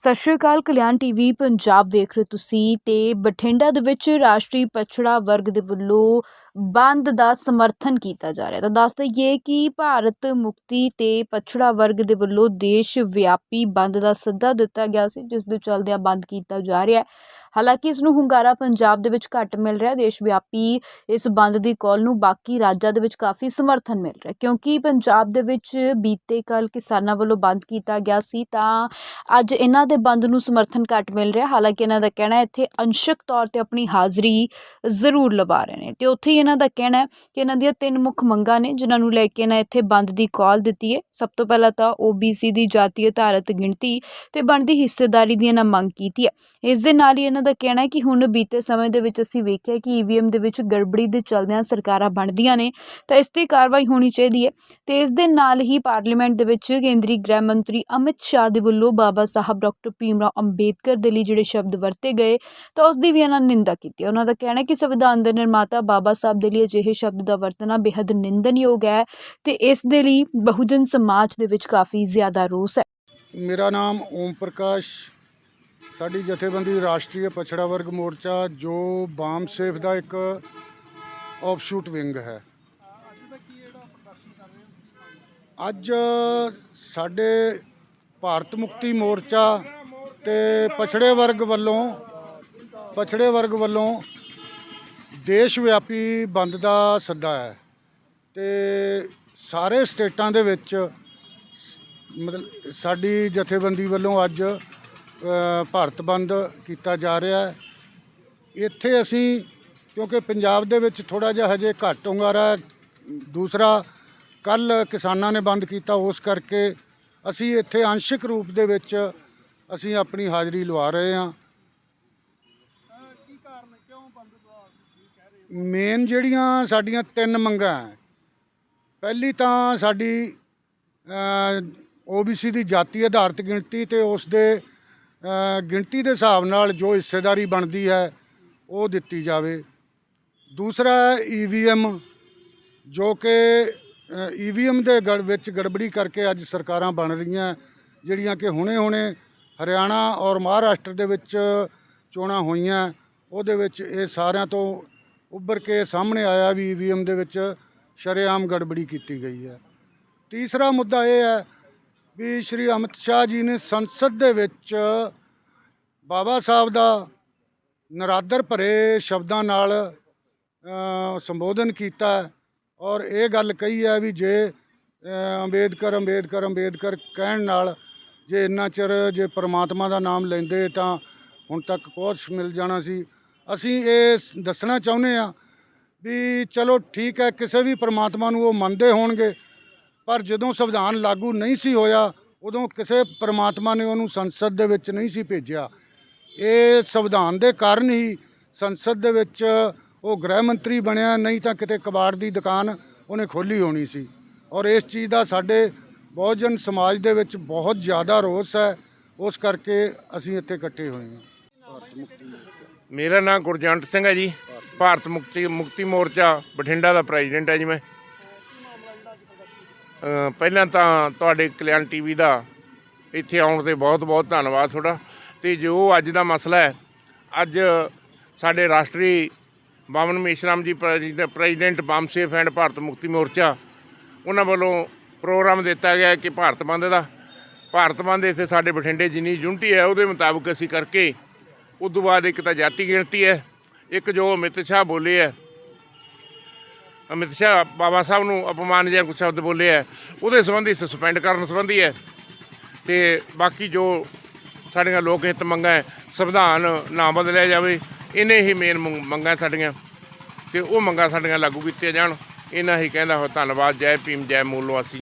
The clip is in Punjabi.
ਸਤਿ ਸ਼੍ਰੀ ਅਕਾਲ, ਕਲਿਆਣ ਟੀਵੀ ਪੰਜਾਬ ਵੇਖ ਰਹੇ ਹੋ ਤੁਸੀਂ ਤੇ ਬਠਿੰਡਾ ਦੇ ਵਿੱਚ ਰਾਸ਼ਟਰੀ ਪਛੜਾ ਵਰਗ ਦੇ ਵੱਲੋਂ ਬੰਦ ਦਾ ਸਮਰਥਨ ਕੀਤਾ ਜਾ ਰਿਹਾ। ਤਾਂ ਦੱਸ ਦਈਏ ਕਿ ਭਾਰਤ ਮੁਕਤੀ ਤੇ ਪਛੜਾ ਵਰਗ ਦੇ ਵੱਲੋਂ ਦੇਸ਼ ਵਿਆਪੀ ਬੰਦ ਦਾ ਸੱਦਾ ਦਿੱਤਾ ਗਿਆ ਸੀ, ਜਿਸ ਦੇ ਚੱਲਦਿਆਂ ਬੰਦ ਕੀਤਾ ਜਾ ਰਿਹਾ ਹਾਲਾਂਕਿ ਇਸ ਨੂੰ ਹੁੰਗਾਰਾ ਪੰਜਾਬ ਦੇ ਵਿੱਚ ਘੱਟ ਮਿਲ ਰਿਹਾ, ਦੇਸ਼ ਵਿਆਪੀ ਇਸ ਬੰਦ ਦੀ ਕਾਲ ਨੂੰ ਬਾਕੀ ਰਾਜਾਂ ਦੇ ਵਿੱਚ ਕਾਫੀ ਸਮਰਥਨ ਮਿਲ ਰਿਹਾ, ਕਿਉਂਕਿ ਪੰਜਾਬ ਦੇ ਵਿੱਚ ਬੀਤੇ ਕੱਲ ਕਿਸਾਨਾਂ ਵੱਲੋਂ ਬੰਦ ਕੀਤਾ ਗਿਆ ਸੀ, ਤਾਂ ਅੱਜ ਇਹਨਾਂ ਦੇ ਬੰਦ ਨੂੰ ਸਮਰਥਨ ਘੱਟ ਮਿਲ ਰਿਹਾ, ਹਾਲਾਂਕਿ ਇਹਨਾਂ ਦਾ ਕਹਿਣਾ ਇੱਥੇ ਅੰਸ਼ਕ ਤੌਰ ਤੇ ਆਪਣੀ ਹਾਜ਼ਰੀ ਜ਼ਰੂਰ ਲਵਾ ਰਹੇ ਨੇ, ਤੇ ਉੱਥੇ ਹੀ ਇਹਨਾਂ ਦਾ ਕਹਿਣਾ ਕਿ ਇਹਨਾਂ ਦੀਆਂ ਤਿੰਨ ਮੁੱਖ ਮੰਗਾਂ ਨੇ, ਜਿਨ੍ਹਾਂ ਨੂੰ ਲੈ ਕੇ ਇਹਨਾਂ ਇੱਥੇ ਬੰਦ ਦੀ ਕਾਲ ਦਿੱਤੀ ਹੈ, ਸਭ ਤੋਂ ਪਹਿਲਾਂ ਤਾਂ OBC ਦੀ ਜਾਤੀ ਆਧਾਰਿਤ ਗਿਣਤੀ ਤੇ ਬਣਦੀ ਹਿੱਸੇਦਾਰੀ ਦੀ ਇਹਨਾਂ ਮੰਗ ਕੀਤੀ ਹੈ, ਇਸ ਦੇ ਨਾਲ ਹੀ ਇਹਨਾਂ ਦਾ ਕਹਿਣਾ ਹੈ ਕਿ ਹੁਣ ਬੀਤੇ ਸਮੇਂ ਦੇ ਵਿੱਚ ਅਸੀਂ ਵੇਖਿਆ ਕਿ EVM ਦੇ ਵਿੱਚ ਗੜਬੜੀ ਦੇ ਚਲਦਿਆਂ ਸਰਕਾਰਾਂ ਬਣਦੀਆਂ ਨੇ, ਤਾਂ ਇਸ ਤੇ ਕਾਰਵਾਈ ਹੋਣੀ ਚਾਹੀਦੀ ਹੈ ਤੇ ਇਸ ਦੇ ਨਾਲ ਹੀ ਪਾਰਲੀਮੈਂਟ ਦੇ ਵਿੱਚ ਕੇਂਦਰੀ ਗ੍ਰਹਿ ਮੰਤਰੀ ਅਮਿਤ ਸ਼ਾਹ ਦੇ ਵੱਲੋਂ ਬਾਬਾ ਸਾਹਿਬ ਡਾਕਟਰ ਭੀਮਰਾਓ ਅੰਬੇਦਕਰ ਦੇ ਲਈ ਜਿਹੜੇ ਸ਼ਬਦ ਵਰਤੇ ਗਏ, ਤਾਂ ਉਸ ਦੀ ਵੀ ਇਹਨਾਂ ਨਿੰਦਾ ਕੀਤੀ ਉਹਨਾਂ ਦਾ ਕਹਿਣਾ ਕਿ ਸੰਵਿਧਾਨ ਦੇ ਨਿਰਮਾਤਾ ਬਾਬਾ ਸਾਹਿਬ ਦੇ ਲਈ ਅਜਿਹੇ ਸ਼ਬਦ ਦਾ ਵਰਤਣਾ ਬੇहद ਨਿੰਦਨਯੋਗ ਹੈ ਤੇ ਇਸ ਦੇ ਲਈ ਬਹੁਜਨ ਸਮਾਜ ਦੇ ਵਿੱਚ ਕਾਫੀ ਜ਼ਿਆਦਾ ਰੋਸ ਹੈ। ਮੇਰਾ ਨਾਮ ਓਮ ਪ੍ਰਕਾਸ਼ ਸਾਡੀ ਜਥੇਬੰਦੀ ਰਾਸ਼ਟਰੀ ਪਛੜਾ ਵਰਗ ਮੋਰਚਾ ਜੋ ਬਾਮ ਸੇਫ ਦਾ ਇੱਕ ਆਫਸ਼ੂਟ ਵਿੰਗ ਹੈ। ਅੱਜ ਸਾਡੇ ਭਾਰਤ ਮੁਕਤੀ ਮੋਰਚਾ ਤੇ ਪਛੜੇ ਵਰਗ ਵੱਲੋਂ, ਪਛੜੇ ਵਰਗ ਵੱਲੋਂ ਦੇਸ਼ ਵਿਆਪੀ ਬੰਦ ਦਾ ਸੱਦਾ ਹੈ ਤੇ ਸਾਰੇ ਸਟੇਟਾਂ ਦੇ ਵਿੱਚ ਮਤਲਬ ਸਾਡੀ ਜਥੇਬੰਦੀ ਵੱਲੋਂ ਅੱਜ ਭਾਰਤ ਬੰਦ ਕੀਤਾ ਜਾ ਰਿਹਾ ਹੈ। ਇੱਥੇ ਅਸੀਂ, ਕਿਉਂਕਿ ਪੰਜਾਬ ਦੇ ਵਿੱਚ ਥੋੜਾ ਜਿਹਾ ਹਜੇ ਘੱਟ ਹੁੰਗਾਰਾ ਹੈ, ਦੂਸਰਾ ਕੱਲ ਕਿਸਾਨਾਂ ਨੇ ਬੰਦ ਕੀਤਾ, ਉਸ ਕਰਕੇ ਅਸੀਂ ਇੱਥੇ ਅੰਸ਼ਿਕ ਰੂਪ ਦੇ ਵਿੱਚ ਅਸੀਂ ਆਪਣੀ ਹਾਜ਼ਰੀ ਲਵਾ ਰਹੇ ਹਾਂ। ਮੇਨ ਜਿਹੜੀਆਂ ਸਾਡੀਆਂ ਤਿੰਨ ਮੰਗਾਂ ਹੈ, ਪਹਿਲੀ ਤਾਂ ਸਾਡੀ OBC ਦੀ ਜਾਤੀ ਆਧਾਰਿਤ ਗਿਣਤੀ ਤੇ ਉਸ ਦੇ ਗਿਣਤੀ ਦੇ ਹਿਸਾਬ ਨਾਲ ਜੋ ਹਿੱਸੇਦਾਰੀ ਬਣਦੀ ਹੈ, ਉਹ ਦਿੱਤੀ ਜਾਵੇ। ਦੂਸਰਾ ਈਵੀਐਮ ਜੋ ਕਿ ਈਵੀਐਮ ਦੇ ਗੜ, ਵਿੱਚ ਗੜਬੜੀ ਕਰਕੇ ਅੱਜ ਸਰਕਾਰਾਂ ਬਣ ਰਹੀਆਂ, ਜਿਹੜੀਆਂ ਕਿ ਹੁਣੇ-ਹੁਣੇ ਹਰਿਆਣਾ ਔਰ ਮਹਾਰਾਸ਼ਟਰ ਦੇ ਵਿੱਚ ਚੋਣਾਂ ਹੋਈਆਂ। ਉਹਦੇ ਵਿੱਚ ਇਹ ਸਾਰਿਆਂ ਤੋਂ ਉੱਭਰ ਕੇ ਸਾਹਮਣੇ ਆਇਆ ਵੀ ਈਵੀਐਮ ਦੇ ਵਿੱਚ ਸ਼ਰੇਆਮ ਗੜਬੜੀ ਕੀਤੀ ਗਈ ਹੈ। ਤੀਸਰਾ ਮੁੱਦਾ ਇਹ ਹੈ ਵੀ ਸ਼੍ਰੀ ਅਮਿਤ ਸ਼ਾਹ ਜੀ ਨੇ ਸੰਸਦ ਦੇ ਵਿੱਚ ਬਾਬਾ ਸਾਹਿਬ ਦਾ ਨਰਾਦਰ ਭਰੇ ਸ਼ਬਦਾਂ ਨਾਲ ਸੰਬੋਧਨ ਕੀਤਾ ਔਰ ਇਹ ਗੱਲ ਕਹੀ ਹੈ ਵੀ ਜੇ ਅੰਬੇਦਕਰ ਅੰਬੇਦਕਰ ਅੰਬੇਦਕਰ ਕਹਿਣ ਨਾਲ ਜੇ ਇੰਨਾ ਚਿਰ ਜੇ ਪ੍ਰਮਾਤਮਾ ਦਾ ਨਾਮ ਲੈਂਦੇ ਤਾਂ ਹੁਣ ਤੱਕ ਕੁਛ ਮਿਲ ਜਾਣਾ ਸੀ। ਅਸੀਂ ਇਹ ਦੱਸਣਾ ਚਾਹੁੰਦੇ ਆ ਵੀ ਚਲੋ ਠੀਕ ਹੈ, ਕਿਸੇ ਵੀ ਪ੍ਰਮਾਤਮਾ ਨੂੰ ਉਹ ਮੰਨਦੇ ਹੋਣਗੇ ਪਰ ਜਦੋਂ ਸੰਵਿਧਾਨ ਲਾਗੂ ਨਹੀਂ ਸੀ ਹੋਇਆ, ਉਦੋਂ ਕਿਸੇ ਪ੍ਰਮਾਤਮਾ ਨੇ ਉਹਨੂੰ ਸੰਸਦ ਦੇ ਵਿੱਚ ਨਹੀਂ ਸੀ ਭੇਜਿਆ। ਇਹ ਸੰਵਿਧਾਨ ਦੇ ਕਾਰਨ ਹੀ ਸੰਸਦ ਦੇ ਵਿੱਚ ਉਹ ਗ੍ਰਹਿ ਮੰਤਰੀ ਬਣਿਆ, ਨਹੀਂ ਤਾਂ ਕਿਤੇ ਕਬਾੜ ਦੀ ਦੁਕਾਨ ਉਹਨੇ ਖੋਲੀ ਹੋਣੀ ਸੀ। ਔਰ ਇਸ ਚੀਜ਼ ਦਾ ਸਾਡੇ ਬਹੁਜਨ ਸਮਾਜ ਦੇ ਵਿੱਚ ਬਹੁਤ ਜ਼ਿਆਦਾ ਰੋਸ ਹੈ। ਉਸ ਕਰਕੇ ਅਸੀਂ ਇੱਥੇ ਇਕੱਠੇ ਹੋਏ ਹਾਂ। ਮੇਰਾ ਨਾਮ ਗੁਰਜੰਟ ਸਿੰਘ ਹੈ ਜੀ। ਭਾਰਤ ਮੁਕਤੀ ਮੁਕਤੀ ਮੋਰਚਾ ਬਠਿੰਡਾ ਦਾ ਪ੍ਰੈਜ਼ੀਡੈਂਟ ਹੈ ਜੀ ਮੈਂ। ਪਹਿਲਾਂ ਤਾਂ ਤੁਹਾਡੇ ਕਲਿਆਣ ਟੀਵੀ ਦਾ ਇੱਥੇ ਆਉਣ ਤੇ ਬਹੁਤ ਬਹੁਤ ਧੰਨਵਾਦ ਤੁਹਾਡਾ। ਤੇ ਜੋ ਅੱਜ ਦਾ ਮਸਲਾ ਹੈ, ਅੱਜ ਸਾਡੇ ਰਾਸ਼ਟਰੀ Baman Meshram ji president president BAMCEF and Bharat Mukti Morcha, ਉਹਨਾਂ ਵੱਲੋਂ ਪ੍ਰੋਗਰਾਮ ਦਿੱਤਾ ਗਿਆ ਕਿ ਭਾਰਤ ਬੰਦ ਦਾ। ਭਾਰਤ ਬੰਦ ਇੱਥੇ ਸਾਡੇ ਬਠਿੰਡੇ ਜਿੰਨੀ ਯੂਨਿਟੀ ਹੈ, ਉਹਦੇ ਮੁਤਾਬਕ ਅਸੀਂ ਕਰਕੇ ਉਸ ਤੋਂ ਬਾਅਦ ਇੱਕ ਤਾਂ ਜਾਤੀ ਗਿਣਤੀ ਹੈ, ਇੱਕ ਜੋ ਅਮਿਤ ਸ਼ਾਹ ਬੋਲੇ ਹੈ ਅਮਿਤ ਸ਼ਾਹ ਬਾਬਾ ਸਾਹਿਬ ਨੂੰ ਅਪਮਾਨ ਜਾਂ ਕੁਝ ਸ਼ਬਦ ਬੋਲੇ ਹੈ। ਉਹਦੇ ਸੰਬੰਧੀ ਸਸਪੈਂਡ ਕਰਨ ਸੰਬੰਧੀ ਹੈ। ਤੇ ਬਾਕੀ ਜੋ ਸਾਡੀਆਂ ਲੋਕ ਹਿੱਤ ਮੰਗਾਂ ਹੈ, ਸੰਵਿਧਾਨ ਨਾ ਬਦਲਿਆ ਜਾਵੇ, ਇਹਨੇ ਹੀ ਮੇਨ ਮੰਗਾਂ ਸਾਡੀਆਂ। ਤੇ ਉਹ ਮੰਗਾਂ ਸਾਡੀਆਂ ਲਾਗੂ ਕੀਤੀਆਂ ਜਾਣ। ਇਹਨਾਂ ਹੀ ਕਹਿੰਦਾ ਹੋ, ਧੰਨਵਾਦ, ਜੈ ਭੀਮ, ਜੈ ਮੂਲ ਵਾਸੀ